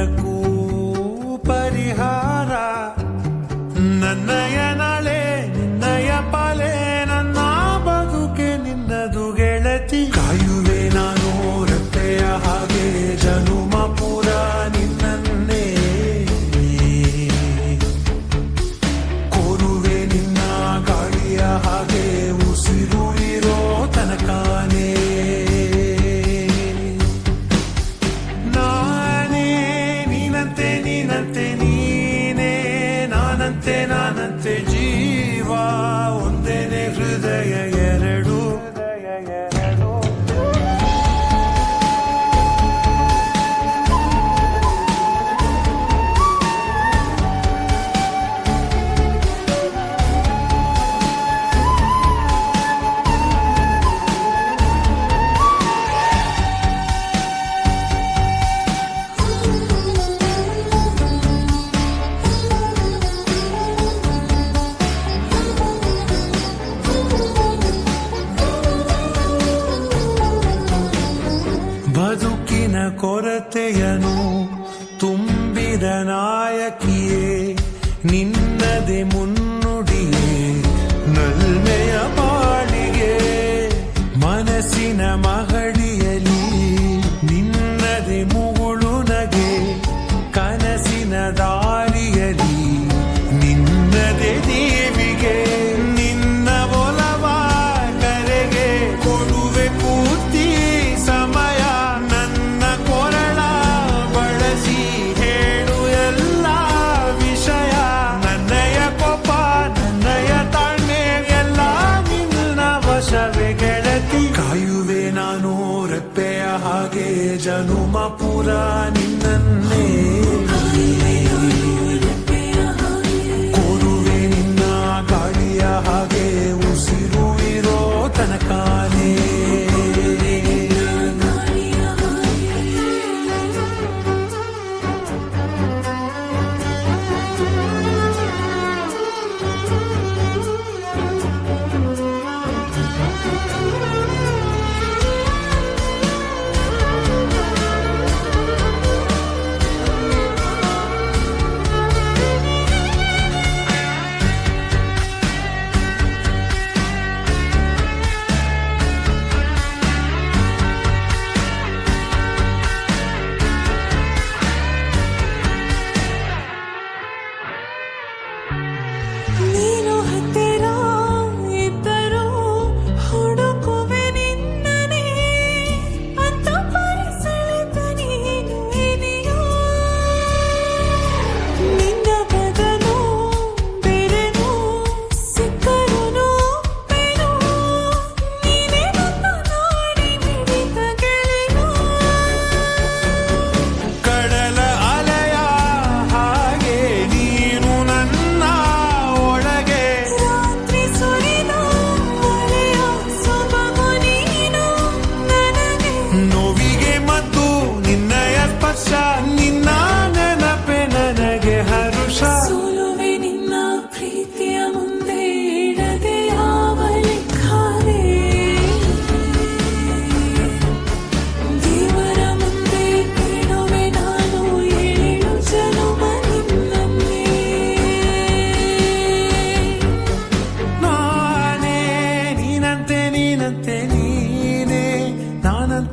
ಎಲ್ಲದಕ್ಕೂ ಪರಿಹಾರ ನನ್ನಯನಳೆ ನಿನ್ನಯ ಪಾಲೆ ನನ್ನ ಬದುಕೆ ನಿನ್ನದು ಗೆಳತಿ. ಕೊರತೆಯನು ತುಂಬಿದ ನಾಯಕಿಯೇ ನಿನ್ನದೆ ಮುನ್ನುಡಿಯೇ ನಲ್ಮೆಯ ಜನುಮ ಪುರ ನಿನ್ನೇ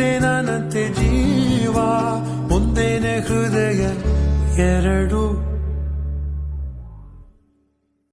ನಿನ್ನಂತೆ ನಾನಂತೆ ಜೀವ. ಒಂದೇನೆ ಹೃದಯ ಎರಡು.